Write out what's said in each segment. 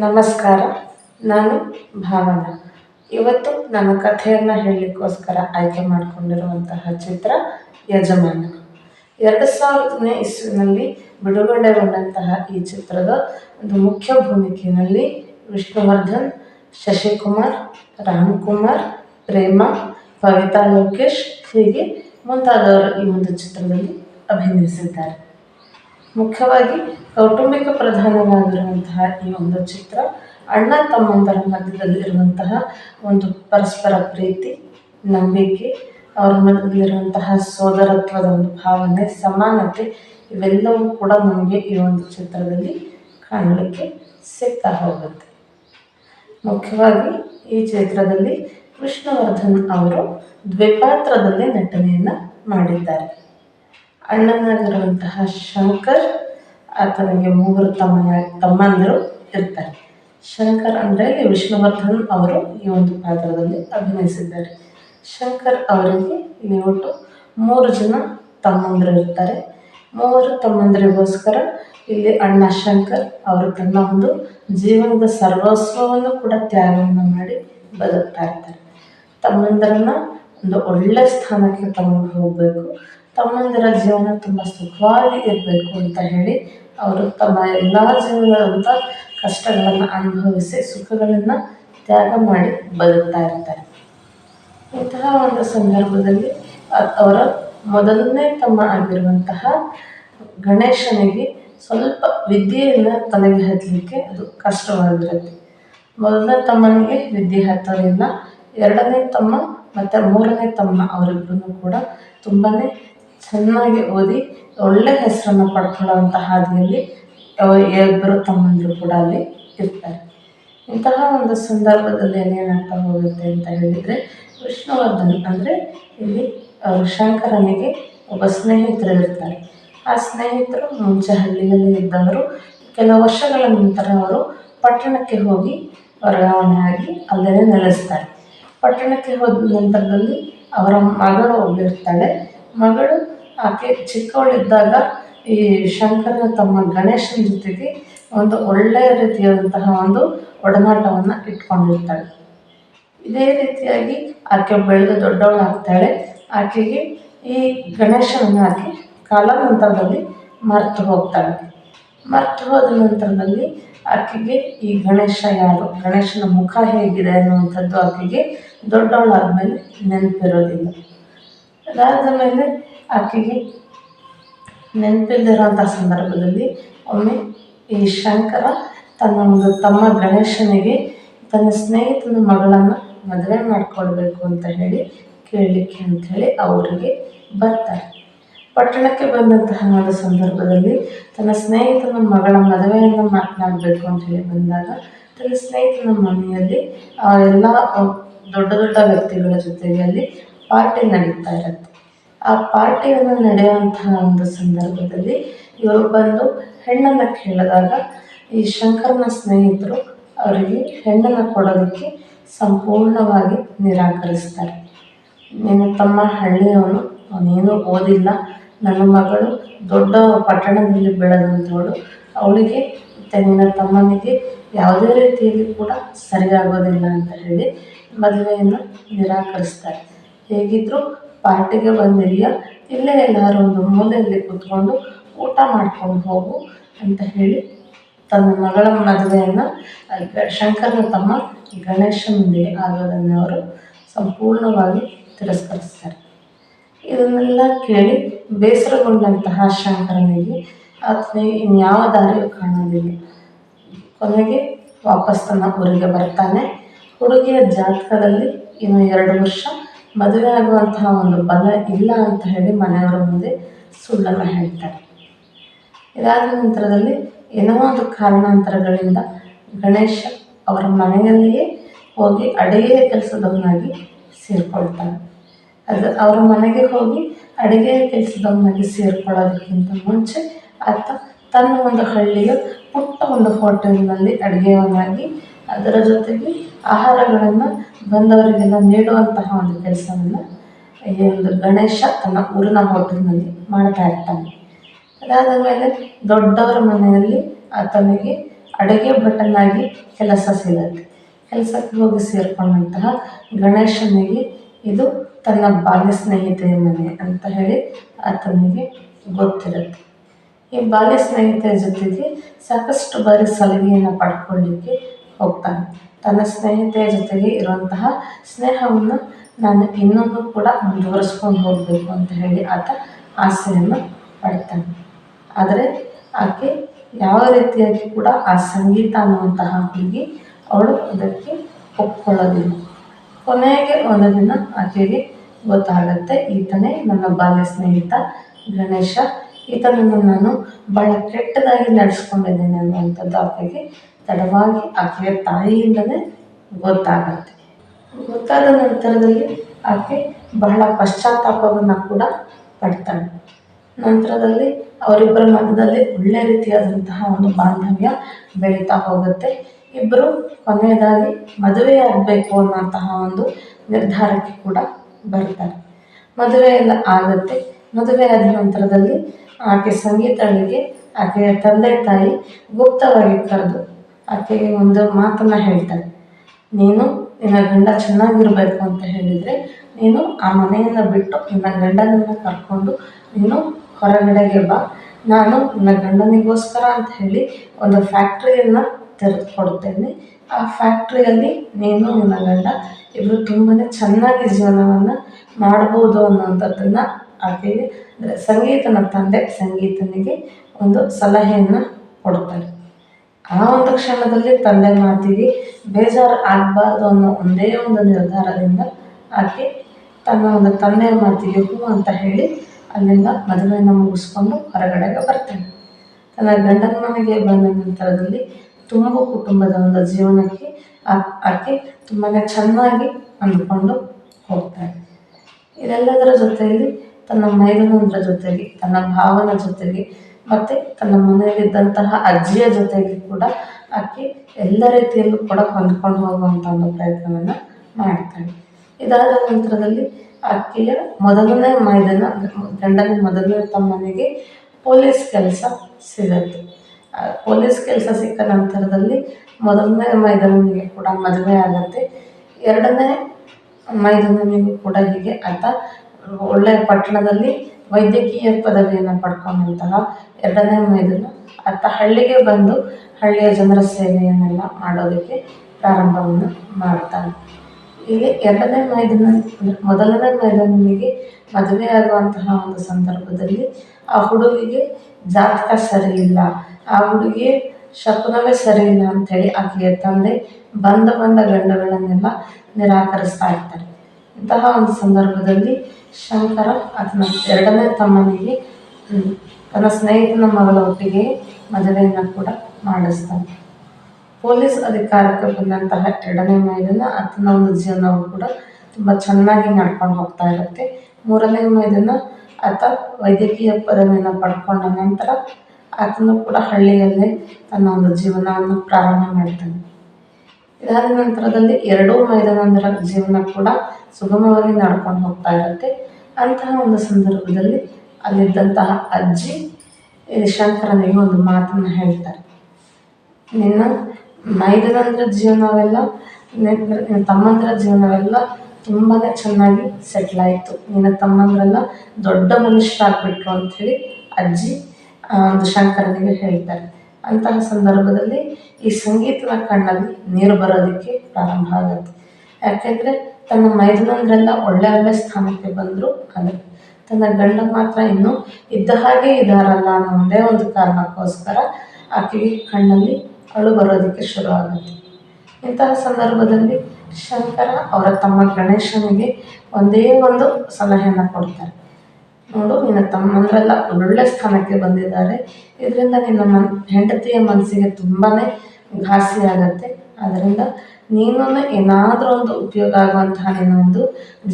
ನಮಸ್ಕಾರ. ನಾನು ಭಾವನಾ. ಇವತ್ತು ನನ್ನ ಕಥೆಯನ್ನು ಹೇಳಲಿಕ್ಕೋಸ್ಕರ ಆಯ್ಕೆ ಮಾಡಿಕೊಂಡಿರುವಂತಹ ಚಿತ್ರ ಯಜಮಾನ. ಎರಡು ಸಾವಿರದನೇ ಇಸ್ವಿನಲ್ಲಿ ಬಿಡುಗಡೆಗೊಂಡಂತಹ ಈ ಚಿತ್ರದ ಒಂದು ಮುಖ್ಯ ಭೂಮಿಕೆಯಲ್ಲಿ ವಿಷ್ಣುವರ್ಧನ್, ಶಶಿಕುಮಾರ್, ರಾಮ್ಕುಮಾರ್, ಪ್ರೇಮ ಕವಿತಾ ಲೋಕೇಶ್ ಹೀಗೆ ಮುಂತಾದವರು ಈ ಒಂದು ಚಿತ್ರದಲ್ಲಿ ಅಭಿನಯಿಸಿದ್ದಾರೆ. ಮುಖ್ಯವಾಗಿ ಕೌಟುಂಬಿಕ ಪ್ರಧಾನವಾಗಿರುವಂತಹ ಈ ಒಂದು ಚಿತ್ರ, ಅಣ್ಣ ತಮ್ಮಂದರ ಮಧ್ಯದಲ್ಲಿರುವಂತಹ ಒಂದು ಪರಸ್ಪರ ಪ್ರೀತಿ, ನಂಬಿಕೆ, ಅವರ ಮಧ್ಯದಲ್ಲಿರುವಂತಹ ಸೋದರತ್ವದ ಒಂದು ಭಾವನೆ, ಸಮಾನತೆ ಇವೆಲ್ಲವೂ ಕೂಡ ನಮಗೆ ಈ ಒಂದು ಚಿತ್ರದಲ್ಲಿ ಕಾಣಲಿಕ್ಕೆ ಸಿಗ್ತಾ ಹೋಗುತ್ತೆ. ಮುಖ್ಯವಾಗಿ ಈ ಚಿತ್ರದಲ್ಲಿ ಕೃಷ್ಣವರ್ಧನ್ ಅವರು ದ್ವಿಪಾತ್ರದಲ್ಲಿ ನಟನೆಯನ್ನು ಮಾಡಿದ್ದಾರೆ. ಅಣ್ಣನಾಗಿರುವಂತಹ ಶಂಕರ್ ಆತನಿಗೆ ಮೂವರು ತಮ್ಮ ತಮ್ಮಂದಿರು ಇರ್ತಾರೆ. ಶಂಕರ್ ಅಂದರೆ ವಿಷ್ಣುವರ್ಧನ್ ಅವರು ಈ ಒಂದು ಪಾತ್ರದಲ್ಲಿ ಅಭಿನಯಿಸಿದ್ದಾರೆ. ಶಂಕರ್ ಅವರಿಗೆ ಇಲ್ಲಿ ಒಟ್ಟು ಮೂರು ಜನ ತಮ್ಮಂದರು ಇರ್ತಾರೆ. ಮೂವರು ತಮ್ಮಂದರಿಗೋಸ್ಕರ ಇಲ್ಲಿ ಅಣ್ಣ ಶಂಕರ್ ಅವರು ತನ್ನ ಒಂದು ಜೀವನದ ಸರ್ವಸ್ವವನ್ನು ಕೂಡ ತ್ಯಾಗವನ್ನು ಮಾಡಿ ಬದುಕ್ತಾ ಇರ್ತಾರೆ. ತಮ್ಮಂದರನ್ನ ಒಂದು ಒಳ್ಳೆ ಸ್ಥಾನಕ್ಕೆ ತಗೊಂಡು ಹೋಗಬೇಕು. ತಮ್ಮಂದಿರ ಜೀವನ ತುಂಬ ಸುಖವಾಗಿ ಇರಬೇಕು ಅಂತ ಹೇಳಿ ಅವರು ತಮ್ಮ ಎಲ್ಲ ಜೀವನದಂಥ ಕಷ್ಟಗಳನ್ನು ಅನುಭವಿಸಿ ಸುಖಗಳನ್ನು ತ್ಯಾಗ ಮಾಡಿ ಬದುಕ್ತಾ ಇರ್ತಾರೆ. ಇಂತಹ ಒಂದು ಸಂದರ್ಭದಲ್ಲಿ ಅವರ ಮೊದಲನೇ ತಮ್ಮ ಆಗಿರುವಂತಹ ಗಣೇಶನಿಗೆ ಸ್ವಲ್ಪ ವಿದ್ಯೆಯನ್ನು ತಲೆಗೆ ಹತ್ತಲಿಕ್ಕೆ ಅದು ಕಷ್ಟವಾಗಿರುತ್ತೆ. ಮೊದಲನೇ ತಮ್ಮನಿಗೆ ವಿದ್ಯೆ ಹತ್ತೋದಿಲ್ಲ ಎರಡನೇ ತಮ್ಮ ಮತ್ತು ಮೂರನೇ ತಮ್ಮ ಅವರಿಬ್ಬರೂ ಕೂಡ ತುಂಬಾ ಚೆನ್ನಾಗಿ ಓದಿ, ಒಳ್ಳೆ ಹೆಸರನ್ನು ಪಡ್ಕೊಳ್ಳೋವಂಥ ಹಾದಿಯಲ್ಲಿ ಇಬ್ಬರು ತಮ್ಮಂದಿರು ಕೂಡ ಅಲ್ಲಿ ಇರ್ತಾರೆ. ಇಂತಹ ಒಂದು ಸಂದರ್ಭದಲ್ಲಿ ಏನೇನಾಗ್ತಾ ಹೋಗುತ್ತೆ ಅಂತ ಹೇಳಿದರೆ, ವಿಷ್ಣುವರ್ಧನ್ ಅಂದರೆ ಇಲ್ಲಿ ಶಂಕರನಿಗೆ ಒಬ್ಬ ಸ್ನೇಹಿತರು ಇರ್ತಾರೆ. ಆ ಸ್ನೇಹಿತರು ಮುಂಚೆ ಹಳ್ಳಿಯಲ್ಲಿ ಇದ್ದವರು, ಕೆಲವು ವರ್ಷಗಳ ನಂತರ ಅವರು ಪಟ್ಟಣಕ್ಕೆ ಹೋಗಿ ವರ್ಗಾವಣೆ ಆಗಿ ಅಲ್ಲೇ ನೆಲೆಸ್ತಾರೆ. ಪಟ್ಟಣಕ್ಕೆ ಹೋದ ನಂತರದಲ್ಲಿ ಅವರ ಮಗಳು ಒಬ್ಬಳಿರ್ತಾಳೆ ಮಗಳು ಆಕೆ ಚಿಕ್ಕವಳಿದ್ದಾಗ ಈ ಶಂಕರನ ತಮ್ಮ ಗಣೇಶನ ಜೊತೆಗೆ ಒಂದು ಒಳ್ಳೆಯ ರೀತಿಯಾದಂತಹ ಒಂದು ಒಡನಾಟವನ್ನು ಇಟ್ಕೊಂಡಿರ್ತಾಳೆ. ಇದೇ ರೀತಿಯಾಗಿ ಆಕೆ ಬೆಳೆದು ದೊಡ್ಡವಳಾಗ್ತಾಳೆ. ಆಕೆಗೆ ಈ ಗಣೇಶನನ್ನು ಆಕೆ ಕಾಲಾನಂತರದಲ್ಲಿ ಮರೆತು ಹೋಗ್ತಾಳೆ. ಮರೆತು ಹೋದ ನಂತರದಲ್ಲಿ ಆಕೆಗೆ ಈ ಗಣೇಶ ಯಾರು? ಗಣೇಶನ ಮುಖ ಹೇಗಿದೆ ಅನ್ನುವಂಥದ್ದು ಆಕೆಗೆ ದೊಡ್ಡವಳಾದ್ಮೇಲೆ ನೆನಪಿರೋದಿಲ್ಲ. ಅದಾದ ಮೇಲೆ ಆಕೆಗೆ ನೆನಪಿಲ್ದಿರೋಂಥ ಸಂದರ್ಭದಲ್ಲಿ ಒಮ್ಮೆ ಈ ಶಂಕರ ತನ್ನ ಒಂದು ತಮ್ಮ ಗಣೇಶನಿಗೆ ತನ್ನ ಸ್ನೇಹಿತನ ಮಗಳನ್ನು ಮದುವೆ ಮಾಡಿಕೊಳ್ಬೇಕು ಅಂತ ಹೇಳಿ ಕೇಳಲಿಕ್ಕೆ ಅಂಥೇಳಿ ಅವರಿಗೆ ಬರ್ತಾರೆ. ಪಟ್ಟಣಕ್ಕೆ ಬಂದಂತಹ ಒಂದು ಸಂದರ್ಭದಲ್ಲಿ ತನ್ನ ಸ್ನೇಹಿತನ ಮಗಳ ಮದುವೆಯನ್ನು ಮಾತನಾಡಬೇಕು ಅಂತ ಹೇಳಿ ಬಂದಾಗ ತನ್ನ ಸ್ನೇಹಿತನ ಮನೆಯಲ್ಲಿ ಎಲ್ಲ ದೊಡ್ಡ ದೊಡ್ಡ ವ್ಯಕ್ತಿಗಳ ಜೊತೆಗೆ ಅಲ್ಲಿ ಪಾರ್ಟಿ ನಡೀತಾ ಇರುತ್ತೆ. ಆ ಪಾರ್ಟಿಯನ್ನು ನಡೆಯುವಂತಹ ಒಂದು ಸಂದರ್ಭದಲ್ಲಿ ಇವರು ಬಂದು ಹೆಣ್ಣನ್ನು ಕೇಳಿದಾಗ ಈ ಶಂಕರನ ಸ್ನೇಹಿತರು ಅವರಿಗೆ ಹೆಣ್ಣನ್ನು ಕೊಡೋದಕ್ಕೆ ಸಂಪೂರ್ಣವಾಗಿ ನಿರಾಕರಿಸ್ತಾರೆ. ನಿನ್ನ ತಮ್ಮ ಹಳ್ಳಿಯವನು, ಅವನೇನು ಓದಿಲ್ಲ. ನನ್ನ ಮಗಳು ದೊಡ್ಡ ಪಟ್ಟಣದಲ್ಲಿ ಬೆಳೆದಂಥವಳು. ಅವಳಿಗೆ ಮತ್ತು ನಿನ್ನ ತಮ್ಮನಿಗೆ ಯಾವುದೇ ರೀತಿಯಲ್ಲಿ ಕೂಡ ಸರಿಯಾಗೋದಿಲ್ಲ ಅಂತ ಹೇಳಿ ಮದುವೆಯನ್ನು ನಿರಾಕರಿಸ್ತಾರೆ. ಹೇಗಿದ್ದರೂ ಪಾರ್ಟಿಗೆ ಬಂದಿದೆಯಾ? ಇಲ್ಲೇ ಎಲ್ಲರೂ ಒಂದು ಮೂಲೆಯಲ್ಲಿ ಕುತ್ಕೊಂಡು ಊಟ ಮಾಡ್ಕೊಂಡು ಹೋಗು ಅಂತ ಹೇಳಿ ತನ್ನ ಮಗಳ ಮದುವೆಯನ್ನು ಶಂಕರನ ತಮ್ಮ ಗಣೇಶನೊಂದಿಗೆ ಆಗೋದನ್ನು ಅವರು ಸಂಪೂರ್ಣವಾಗಿ ತಿರಸ್ಕರಿಸ್ತಾರೆ. ಇದನ್ನೆಲ್ಲ ಕೇಳಿ ಬೇಸರಗೊಂಡಂತಹ ಶಂಕರನಿಗೆ ಆತನಿಗೆ ಇನ್ಯಾವ ದಾರಿಯೂ ಕಾಣೋದಿಲ್ಲ ಕೊನೆಗೆ ವಾಪಸ್ ತನ್ನ ಊರಿಗೆ ಬರ್ತಾನೆ. ಹುಡುಗಿಯ ಜಾತಕದಲ್ಲಿ ಇನ್ನು ಎರಡು ವರ್ಷ ಮದುವೆ ಆಗುವಂತಹ ಒಂದು ಬಲ ಇಲ್ಲ ಅಂತ ಹೇಳಿ ಮನೆಯವರ ಮುಂದೆ ಸುಳ್ಳನ್ನು ಹೇಳ್ತಾರೆ. ಇದಾದ ನಂತರದಲ್ಲಿ ಏನೋ ಒಂದು ಕಾರಣಾಂತರಗಳಿಂದ ಗಣೇಶ ಅವರ ಮನೆಯಲ್ಲಿಯೇ ಹೋಗಿ ಅಡುಗೆ ಕೆಲಸದವನಾಗಿ ಸೇರಿಕೊಳ್ತಾನೆ. ಅದು ಅವರ ಮನೆಗೆ ಹೋಗಿ ಅಡಿಗೆ ಕೆಲಸದವನಾಗಿ ಸೇರಿಕೊಳ್ಳೋದಕ್ಕಿಂತ ಮುಂಚೆ ಆತ ತನ್ನ ಒಂದು ಹಳ್ಳಿಯ ಪುಟ್ಟ ಒಂದು ಹೋಟೆಲ್ನಲ್ಲಿ ಅಡುಗೆಯವನಾಗಿ ಅದರ ಜೊತೆಗೆ ಆಹಾರಗಳನ್ನು ಬಂದವರಿಗೆಲ್ಲ ನೀಡುವಂತಹ ಒಂದು ಕೆಲಸವನ್ನು ಈ ಒಂದು ಗಣೇಶ ತನ್ನ ಊರಿನ ಹೋಟೆಲ್ನಲ್ಲಿ ಮಾಡ್ತಾ ಇರ್ತಾನೆ. ಅದಾದ ಮೇಲೆ ದೊಡ್ಡವರ ಮನೆಯಲ್ಲಿ ಆತನಿಗೆ ಅಡುಗೆ ಭಟ್ಟನಾಗಿ ಕೆಲಸ ಸಿಗುತ್ತೆ. ಕೆಲಸಕ್ಕೆ ಹೋಗಿ ಸೇರಿಕೊಂಡಂತಹ ಗಣೇಶನಿಗೆ ಇದು ತನ್ನ ಬಾಲ್ಯ ಸ್ನೇಹಿತೆಯ ಮನೆ ಅಂತ ಹೇಳಿ ಆತನಿಗೆ ಗೊತ್ತಿರುತ್ತೆ. ಈ ಬಾಲ್ಯ ಸ್ನೇಹಿತೆಯ ಜೊತೆಗೆ ಸಾಕಷ್ಟು ಬಾರಿ ಸಲಹೆಯನ್ನು ಪಡ್ಕೊಳ್ಳಿಕ್ಕೆ ಹೋಗ್ತಾನೆ. ತನ್ನ ಸ್ನೇಹಿತೆಯ ಜೊತೆಗೆ ಇರುವಂತಹ ಸ್ನೇಹವನ್ನು ನಾನು ಇನ್ನೊಂದು ಕೂಡ ಮುಂದುವರಿಸ್ಕೊಂಡು ಹೋಗಬೇಕು ಅಂತ ಹೇಳಿ ಆತ ಆಸೆಯನ್ನು ಪಡ್ತಾನೆ. ಆದರೆ ಆಕೆ ಯಾವ ರೀತಿಯಾಗಿ ಕೂಡ ಆ ಸಂಗೀತ ಅನ್ನುವಂತಹ ಹುಡುಗಿ ಅವಳು ಅದಕ್ಕೆ ಒಪ್ಕೊಳ್ಳೋದಿಲ್ಲ. ಕೊನೆಗೆ ಒಂದು ದಿನ ಆಕೆಗೆ ಗೊತ್ತಾಗುತ್ತೆ, ಈತನೇ ನನ್ನ ಬಾಲ್ಯ ಸ್ನೇಹಿತ ಗಣೇಶ. ಈತನನ್ನು ನಾನು ಬಹಳ ಕೆಟ್ಟದಾಗಿ ನಡೆಸ್ಕೊಂಡಿದ್ದೇನೆ ಅನ್ನುವಂಥದ್ದು ಆಕೆಗೆ ತಡವಾಗಿ ಆಕೆಯ ತಾಯಿಯಿಂದಲೇ ಗೊತ್ತಾಗತ್ತೆ. ಗೊತ್ತಾದ ನಂತರದಲ್ಲಿ ಆಕೆ ಬಹಳ ಪಶ್ಚಾತ್ತಾಪವನ್ನು ಕೂಡ ಪಡ್ತಾಳೆ. ನಂತರದಲ್ಲಿ ಅವರಿಬ್ಬರ ಮಧ್ಯದಲ್ಲಿ ಒಳ್ಳೆ ರೀತಿಯಾದಂತಹ ಒಂದು ಬಾಂಧವ್ಯ ಬೆಳೀತಾ ಹೋಗುತ್ತೆ. ಇಬ್ಬರು ಕೊನೆಯದಾಗಿ ಮದುವೆ ಆಗಬೇಕು ಅನ್ನೋಂತಹ ಒಂದು ನಿರ್ಧಾರಕ್ಕೆ ಕೂಡ ಬರ್ತಾರೆ. ಮದುವೆ ಎಲ್ಲ ಆಗುತ್ತೆ. ಮದುವೆ ಆದ ನಂತರದಲ್ಲಿ ಆಕೆ ಸಂಗೀತಗಳಿಗೆ ಆಕೆಯ ತಂದೆ ತಾಯಿ ಗುಪ್ತವಾಗಿ ಕರೆದು ಆಕೆಗೆ ಒಂದು ಮಾತನ್ನು ಹೇಳ್ತಾಳೆ. ನೀನು ನಿನ್ನ ಗಂಡ ಚೆನ್ನಾಗಿರಬೇಕು ಅಂತ ಹೇಳಿದರೆ ನೀನು ಆ ಮನೆಯನ್ನು ಬಿಟ್ಟು ನಿನ್ನ ಗಂಡನನ್ನು ಕರ್ಕೊಂಡು ನೀನು ಹೊರಗಡೆಗೆ ಬಾ. ನಾನು ನನ್ನ ಗಂಡನಿಗೋಸ್ಕರ ಅಂತ ಹೇಳಿ ಒಂದು ಫ್ಯಾಕ್ಟ್ರಿಯನ್ನು ತೆರೆದು ಕೊಡ್ತೇನೆ. ಆ ಫ್ಯಾಕ್ಟ್ರಿಯಲ್ಲಿ ನೀನು ನಿನ್ನ ಗಂಡ ಇಬ್ಬರು ತುಂಬಾ ಚೆನ್ನಾಗಿ ಜೀವನವನ್ನು ಮಾಡ್ಬೋದು ಅನ್ನೋಂಥದ್ದನ್ನು ಆಕೆಗೆ ಅಂದರೆ ಸಂಗೀತನ ತಂದೆ ಸಂಗೀತನಿಗೆ ಒಂದು ಸಲಹೆಯನ್ನು ಕೊಡ್ತಾರೆ ಆ ಒಂದು ಕ್ಷಣದಲ್ಲಿ ತಂದೆ ಮಾಡ್ತೀವಿ. ಬೇಜಾರು ಆಗಬಾರ್ದು ಅನ್ನೋ ಒಂದೇ ಒಂದು ನಿರ್ಧಾರದಿಂದ ಆಕೆ ತನ್ನ ಒಂದು ತಂದೆಯ ಮಾತಿಗೆ ಹೂ ಅಂತ ಹೇಳಿ ಅಲ್ಲಿಂದ ಮದುವೆಯನ್ನು ಮುಗಿಸ್ಕೊಂಡು ಹೊರಗಡೆಗೆ ಬರ್ತಾಳೆ. ತನ್ನ ಗಂಡನ ಮನೆಗೆ ಬಂದ ನಂತರದಲ್ಲಿ ತುಂಬ ಕುಟುಂಬದ ಒಂದು ಜೀವನಕ್ಕೆ ಆಕೆ ತುಂಬಾ ಚೆನ್ನಾಗಿ ಅಂದುಕೊಂಡು ಹೋಗ್ತಾಳೆ. ಇದೆಲ್ಲದರ ಜೊತೆಯಲ್ಲಿ ತನ್ನ ಮೈದನಂದ್ರ ಜೊತೆಗೆ, ತನ್ನ ಭಾವನ ಜೊತೆಗೆ ಮತ್ತು ತನ್ನ ಮನೆಯಲ್ಲಿದ್ದಂತಹ ಅಜ್ಜಿಯ ಜೊತೆಗೆ ಕೂಡ ಆಕೆ ಎಲ್ಲ ರೀತಿಯಲ್ಲೂ ಕೂಡ ಹೊಂದ್ಕೊಂಡು ಹೋಗುವಂಥ ಒಂದು ಪ್ರಯತ್ನವನ್ನು ಮಾಡ್ತಾಳೆ. ಇದಾದ ನಂತರದಲ್ಲಿ ಆಕೆಯ ಮೊದಲನೇ ಮೈದನ, ಗಂಡನ ಮೊದಲನೇ ತಮ್ಮನಿಗೆ ಪೊಲೀಸ್ ಕೆಲಸ ಸಿಗತ್ತೆ. ಪೊಲೀಸ್ ಕೆಲಸ ಸಿಕ್ಕ ನಂತರದಲ್ಲಿ ಮೊದಲನೇ ಮೈದನಿಗೆ ಕೂಡ ಮದುವೆ ಆಗುತ್ತೆ. ಎರಡನೇ ಮೈದನಿಗೂ ಕೂಡ ಹೀಗೆ ಆತ ಒಳ್ಳೆಯ ಪಟ್ಟಣದಲ್ಲಿ ವೈದ್ಯಕೀಯ ಪದವಿಯನ್ನು ಪಡ್ಕೊಂಡಂತಹ ಎರಡನೇ ಮೈದನ ಆತ ಹಳ್ಳಿಗೆ ಬಂದು ಹಳ್ಳಿಯ ಜನರ ಸೇವೆಯನ್ನೆಲ್ಲ ಮಾಡೋದಕ್ಕೆ ಪ್ರಾರಂಭವನ್ನು ಮಾಡ್ತಾನೆ. ಇಲ್ಲಿ ಎರಡನೇ ಮೈದನ ಮೊದಲನೇ ಮೈದನಿಗೆ ಮದುವೆ ಆಗುವಂತಹ ಒಂದು ಸಂದರ್ಭದಲ್ಲಿ ಆ ಹುಡುಗಿಗೆ ಜಾತಕ ಸರಿ ಇಲ್ಲ ಆ ಹುಡುಗಿಯ ಶಕುನವೇ ಸರಿ ಇಲ್ಲ ಅಂಥೇಳಿ ಆಕೆಯ ತಂದೆ ಬಂದ ಬಂದ ಗಂಡಗಳನ್ನೆಲ್ಲ ನಿರಾಕರಿಸ್ತಾ ಇರ್ತಾರೆ. ಇಂತಹ ಒಂದು ಸಂದರ್ಭದಲ್ಲಿ ಶಂಕರ ಆತನ ಎರಡನೇ ತಮ್ಮನಿಗೆ ತನ್ನ ಸ್ನೇಹಿತನ ಮಗಳ ಒಟ್ಟಿಗೆ ಮದುವೆಯನ್ನು ಕೂಡ ಮಾಡಿಸ್ತಾನೆ. ಪೊಲೀಸ್ ಅಧಿಕಾರಕ್ಕೆ ಬಂದಂತಹ ಎರಡನೇ ಮೈದನ, ಆತನ ಒಂದು ಜೀವನವು ಕೂಡ ತುಂಬ ಚೆನ್ನಾಗಿ ನಡ್ಕೊಂಡು ಹೋಗ್ತಾ ಇರುತ್ತೆ. ಮೂರನೇ ಮೈದನ, ಆತ ವೈದ್ಯಕೀಯ ಪದವಿಯನ್ನು ಪಡ್ಕೊಂಡ ನಂತರ ಆತನು ಕೂಡ ಹಳ್ಳಿಯಲ್ಲೇ ತನ್ನ ಒಂದು ಜೀವನವನ್ನು ಪ್ರಾರಂಭ ಮಾಡ್ತಾನೆ. ಇದಾದ ನಂತರದಲ್ಲಿ ಎರಡೂ ಮೈದಾನಂದರ ಜೀವನ ಕೂಡ ಸುಗಮವಾಗಿ ನಡ್ಕೊಂಡು ಹೋಗ್ತಾ ಇರುತ್ತೆ. ಅಂತಹ ಒಂದು ಸಂದರ್ಭದಲ್ಲಿ ಅಲ್ಲಿದ್ದಂತಹ ಅಜ್ಜಿ ಶಂಕರನಿಗೆ ಒಂದು ಮಾತನ್ನು ಹೇಳ್ತಾರೆ. ನಿನ್ನ ಮೈದನಂದ್ರ ಜೀವನವೆಲ್ಲ ತಮ್ಮಂದಿರ ಜೀವನವೆಲ್ಲ ತುಂಬಾ ಚೆನ್ನಾಗಿ ಸೆಟ್ಲ್ ಆಯಿತು. ನಿನ್ನ ತಮ್ಮಂದ್ರೆಲ್ಲ ದೊಡ್ಡ ಮನುಷ್ಯರಾಗ್ಬಿಟ್ರು ಅಂಥೇಳಿ ಅಜ್ಜಿ ಒಂದು ಶಂಕರನಿಗೆ ಹೇಳ್ತಾರೆ. ಅಂತಹ ಸಂದರ್ಭದಲ್ಲಿ ಈ ಸಂಗೀತದ ಕಣ್ಣಲ್ಲಿ ನೀರು ಬರೋದಕ್ಕೆ ಪ್ರಾರಂಭ ಆಗುತ್ತೆ. ಯಾಕೆಂದರೆ ತನ್ನ ಮೈದನಂದ್ರೆಲ್ಲ ಒಳ್ಳೆ ಒಳ್ಳೆ ಸ್ಥಾನಕ್ಕೆ ಬಂದರು ಕಲೆ. ತನ್ನ ಗಂಡ ಮಾತ್ರ ಇನ್ನೂ ಇದ್ದ ಹಾಗೆ ಇದ್ದಾರಲ್ಲ ಅನ್ನೋ ಒಂದೇ ಒಂದು ಕಾರಣಕ್ಕೋಸ್ಕರ ಆಕೆಗೆ ಕಣ್ಣಲ್ಲಿ ಅಳು ಬರೋದಕ್ಕೆ ಶುರು ಆಗುತ್ತೆ. ಇಂತಹ ಸಂದರ್ಭದಲ್ಲಿ ಶಂಕರ ಅವರ ತಮ್ಮ ಗಣೇಶನಿಗೆ ಒಂದೇ ಒಂದು ಸಲಹೆಯನ್ನು ಕೊಡ್ತಾರೆ. ನೋಡು, ನಿನ್ನ ತಮ್ಮಂದ್ರೆಲ್ಲ ಒಳ್ಳೆ ಸ್ಥಾನಕ್ಕೆ ಬಂದಿದ್ದಾರೆ. ಇದರಿಂದ ನಿನ್ನ ಮನ್, ಹೆಂಡತಿಯ ಮನಸ್ಸಿಗೆ ತುಂಬಾ ಘಾಸಿ ಆಗುತ್ತೆ. ಅದರಿಂದ ನೀನು ಏನಾದರೂ ಒಂದು ಉಪಯೋಗ ಆಗುವಂತಹ ನಿನ್ನ ಒಂದು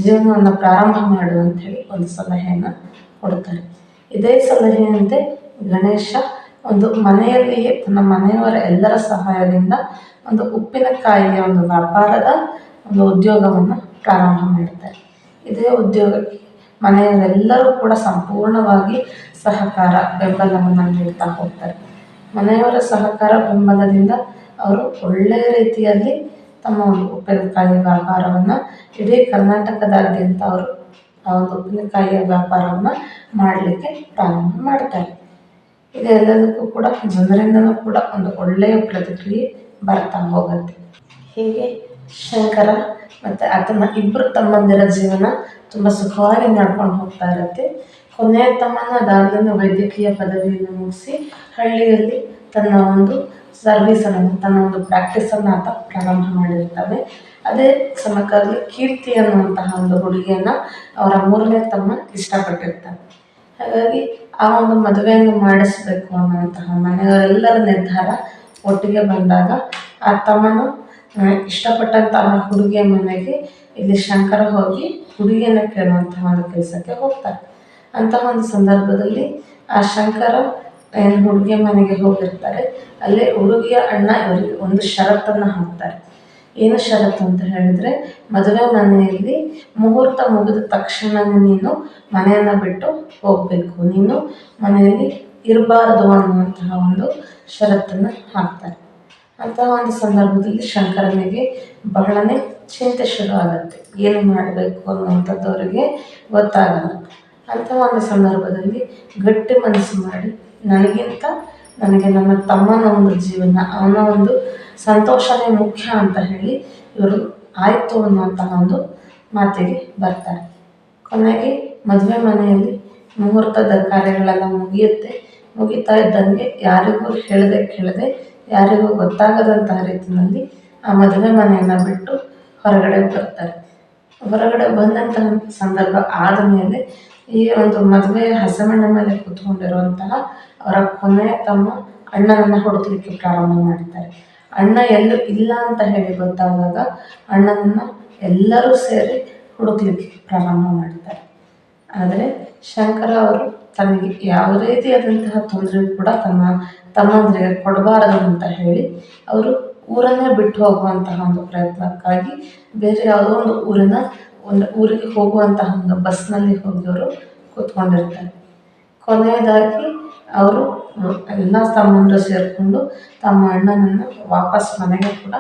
ಜೀವನವನ್ನು ಪ್ರಾರಂಭ ಮಾಡು ಅಂಥೇಳಿ ಒಂದು ಸಲಹೆಯನ್ನು ಕೊಡ್ತಾರೆ. ಇದೇ ಸಲಹೆಯಂತೆ ಗಣೇಶ ಒಂದು ಮನೆಯಲ್ಲಿಯೇ, ತನ್ನ ಮನೆಯವರ ಎಲ್ಲರ ಸಹಾಯದಿಂದ ಒಂದು ಉಪ್ಪಿನಕಾಯಿಯ ಒಂದು ವ್ಯಾಪಾರದ ಒಂದು ಉದ್ಯೋಗವನ್ನು ಪ್ರಾರಂಭ ಮಾಡ್ತಾರೆ. ಇದೇ ಉದ್ಯೋಗಕ್ಕೆ ಮನೆಯವರೆಲ್ಲರೂ ಕೂಡ ಸಂಪೂರ್ಣವಾಗಿ ಸಹಕಾರ ಬೆಂಬಲವನ್ನು ನೀಡ್ತಾ ಹೋಗ್ತಾರೆ. ಮನೆಯವರ ಸಹಕಾರ ಬೆಂಬಲದಿಂದ ಅವರು ಒಳ್ಳೆಯ ರೀತಿಯಲ್ಲಿ ತಮ್ಮ ಒಂದು ಉಪ್ಪಿನಕಾಯಿ ವ್ಯಾಪಾರವನ್ನು ಇಡೀ ಕರ್ನಾಟಕದಾದ್ಯಂತ ಅವರು ಆ ಒಂದು ಉಪ್ಪಿನಕಾಯಿಯ ವ್ಯಾಪಾರವನ್ನು ಮಾಡಲಿಕ್ಕೆ ಪ್ರಾರಂಭ ಮಾಡ್ತಾರೆ. ಇದೆಲ್ಲದಕ್ಕೂ ಕೂಡ ಜನರಿಂದನೂ ಕೂಡ ಒಂದು ಒಳ್ಳೆಯ ಪ್ರತಿಕ್ರಿಯೆ ಬರ್ತಾ ಹೋಗುತ್ತೆ. ಹೀಗೆ? ಶಂಕರ ಮತ್ತು ಆತನ ಇಬ್ಬರು ತಮ್ಮಂದಿರ ಜೀವನ ತುಂಬ ಸುಖವಾಗಿ ನಡ್ಕೊಂಡು ಹೋಗ್ತಾ ಇರುತ್ತೆ. ಕೊನೆಯ ತಮ್ಮನ ಅದಾದ್ಮೇಲೆ ವೈದ್ಯಕೀಯ ಪದವಿಯನ್ನು ಮುಗಿಸಿ ಹಳ್ಳಿಯಲ್ಲಿ ತನ್ನ ಒಂದು ಸರ್ವೀಸನ್ನು ತನ್ನ ಒಂದು ಪ್ರಾಕ್ಟೀಸನ್ನು ಆತ ಪ್ರಾರಂಭ ಮಾಡಿರ್ತಾನೆ. ಅದೇ ಸಮಕಾಲದಲ್ಲಿ ಕೀರ್ತಿ ಅನ್ನುವಂತಹ ಒಂದು ಹುಡುಗಿಯನ್ನು ಅವರ ಮೂರನೇ ತಮ್ಮ ಇಷ್ಟಪಟ್ಟಿರ್ತಾನೆ. ಹಾಗಾಗಿ ಆ ಒಂದು ಮದುವೆಯನ್ನು ಮಾಡಿಸ್ಬೇಕು ಅನ್ನುವಂತಹ ಮನೆಯವರೆಲ್ಲರ ನಿರ್ಧಾರ ಒಟ್ಟಿಗೆ ಬಂದಾಗ ಆ ತಮ್ಮನು ಇಷ್ಟಪಟ್ಟಂತಹ ಹುಡುಗಿಯ ಮನೆಗೆ ಇಲ್ಲಿ ಶಂಕರ ಹೋಗಿ ಹುಡುಗಿಯನ್ನ ಕೇಳುವಂತಹ ಒಂದು ಕೆಲಸಕ್ಕೆ ಹೋಗ್ತಾರೆ. ಅಂತ ಒಂದು ಸಂದರ್ಭದಲ್ಲಿ ಆ ಶಂಕರ ಏನು ಹುಡುಗಿಯ ಮನೆಗೆ ಹೋಗಿರ್ತಾರೆ. ಅಲ್ಲಿ ಹುಡುಗಿಯ ಅಣ್ಣ ಇವರಿಗೆ ಒಂದು ಷರತ್ತನ್ನು ಹಾಕ್ತಾರೆ. ಏನು ಷರತ್ತು ಅಂತ ಹೇಳಿದರೆ, ಮದುವೆ ಮನೆಯಲ್ಲಿ ಮುಹೂರ್ತ ಮುಗಿದ ತಕ್ಷಣವೇ ನೀನು ಮನೆಯನ್ನು ಬಿಟ್ಟು ಹೋಗಬೇಕು. ನೀನು ಮನೆಯಲ್ಲಿ ಇರಬಾರದು ಅನ್ನುವಂತಹ ಒಂದು ಷರತ್ತನ್ನು ಹಾಕ್ತಾರೆ. ಅಂತಹ ಒಂದು ಸಂದರ್ಭದಲ್ಲಿ ಶಂಕರನಿಗೆ ಬಹಳನೇ ಚಿಂತೆ ಶುರು ಆಗುತ್ತೆ ಏನು ಮಾಡಬೇಕು ಅನ್ನುವಂಥದ್ದು ಅವರಿಗೆ ಗೊತ್ತಾಗಲ್ಲ. ಅಂಥ ಒಂದು ಸಂದರ್ಭದಲ್ಲಿ ಗಟ್ಟಿ ಮನಸ್ಸು ಮಾಡಿ, ನನಗಿಂತ ನನಗೆ ನನ್ನ ತಮ್ಮನ ಒಂದು ಜೀವನ, ಅವನ ಒಂದು ಸಂತೋಷವೇ ಮುಖ್ಯ ಅಂತ ಹೇಳಿ ಇವರು ಆಯಿತು ಅನ್ನುವಂತಹ ಒಂದು ಮಾತಿಗೆ ಬರ್ತಾರೆ. ಕೊನೆಗೆ ಮದುವೆ ಮನೆಯಲ್ಲಿ ಮುಹೂರ್ತದ ಕಾರ್ಯಗಳೆಲ್ಲ ಮುಗಿಯುತ್ತೆ. ಮುಗಿತಾ ಇದ್ದಂಗೆ ಯಾರಿಗೂ ಹೇಳದೆ ಕೇಳದೆ ಯಾರಿಗೂ ಗೊತ್ತಾಗದಂತಹ ರೀತಿಯಲ್ಲಿ ಆ ಮದುವೆ ಮನೆಯನ್ನು ಬಿಟ್ಟು ಹೊರಗಡೆ ಬರ್ತಾರೆ. ಹೊರಗಡೆ ಬಂದಂತಹ ಸಂದರ್ಭ ಆದ ಮೇಲೆ ಈ ಒಂದು ಮದುವೆ ಹಸಮಣ್ಣ ಮೇಲೆ ಕೂತ್ಕೊಂಡಿರುವಂತಹ ಅವರ ಕೊನೆ ತಮ್ಮ ಅಣ್ಣನನ್ನು ಹುಡುಕ್ಲಿಕ್ಕೆ ಪ್ರಾರಂಭ ಮಾಡ್ತಾರೆ ಅಣ್ಣ ಎಲ್ಲೂ ಇಲ್ಲ ಅಂತ ಹೇಳಿ ಗೊತ್ತಾದಾಗ ಅಣ್ಣನನ್ನು ಎಲ್ಲರೂ ಸೇರಿ ಹುಡುಕ್ಲಿಕ್ಕೆ ಪ್ರಾರಂಭ ಮಾಡ್ತಾರೆ ಆದರೆ ಶಂಕರ ಅವರು ತನಗೆ ಯಾವ ರೀತಿಯಾದಂತಹ ತೊಂದರೆ ಕೂಡ ತಮ್ಮ ತಮ್ಮಂದಿರಿಗೆ ಕೊಡಬಾರದು ಅಂತ ಹೇಳಿ ಅವರು ಊರನ್ನೇ ಬಿಟ್ಟು ಹೋಗುವಂತಹ ಒಂದು ಪ್ರಯತ್ನಕ್ಕಾಗಿ ಬೇರೆ ಯಾವುದೋ ಒಂದು ಊರಿನ ಒಂದು ಊರಿಗೆ ಹೋಗುವಂತಹ ಒಂದು ಬಸ್ನಲ್ಲಿ ಹೋಗಿ ಅವರು ಕೂತ್ಕೊಂಡಿರ್ತಾರೆ. ಕೊನೆಯದಾಗಿ ಅವರು ಎಲ್ಲ ತಮ್ಮಂದರು ಸೇರಿಕೊಂಡು ತಮ್ಮ ಅಣ್ಣನನ್ನು ವಾಪಸ್ ಮನೆಗೆ ಕೂಡ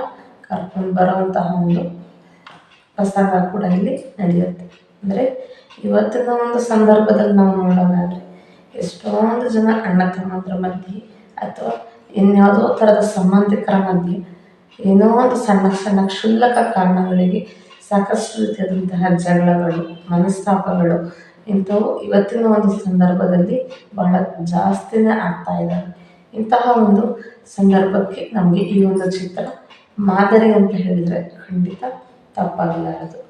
ಕರ್ಕೊಂಡು ಬರುವಂತಹ ಒಂದು ಪ್ರಸಂಗ ಕೂಡ ಇಲ್ಲಿ ನಡೆಯುತ್ತೆ. ಅಂದರೆ ಇವತ್ತಿನ ಒಂದು ಸಂದರ್ಭದಲ್ಲಿ ನಾವು ನೋಡೋದಾದ್ರೆ, ಎಷ್ಟೊಂದು ಜನ ಅಣ್ಣ ತಮ್ಮಂದ್ರ ಮಧ್ಯೆ ಅಥವಾ ಇನ್ಯಾವುದೋ ಥರದ ಸಂಬಂಧಿಕರ ಮಧ್ಯೆ ಏನೋ ಒಂದು ಸಣ್ಣ ಸಣ್ಣ ಕ್ಷುಲ್ಲಕ ಕಾರಣಗಳಿಗೆ ಸಾಕಷ್ಟು ರೀತಿಯಾದಂತಹ ಜಗಳಗಳು, ಮನಸ್ತಾಪಗಳು ಇಂಥವು ಇವತ್ತಿನ ಒಂದು ಸಂದರ್ಭದಲ್ಲಿ ಬಹಳ ಜಾಸ್ತಿನೇ ಆಗ್ತಾ ಇದ್ದಾವೆ ಇಂತಹ ಒಂದು ಸಂದರ್ಭಕ್ಕೆ ನಮಗೆ ಈ ಒಂದು ಚಿತ್ರ ಮಾದರಿ ಅಂತ ಹೇಳಿದರೆ ಖಂಡಿತ ತಪ್ಪಾಗಲಾರದು.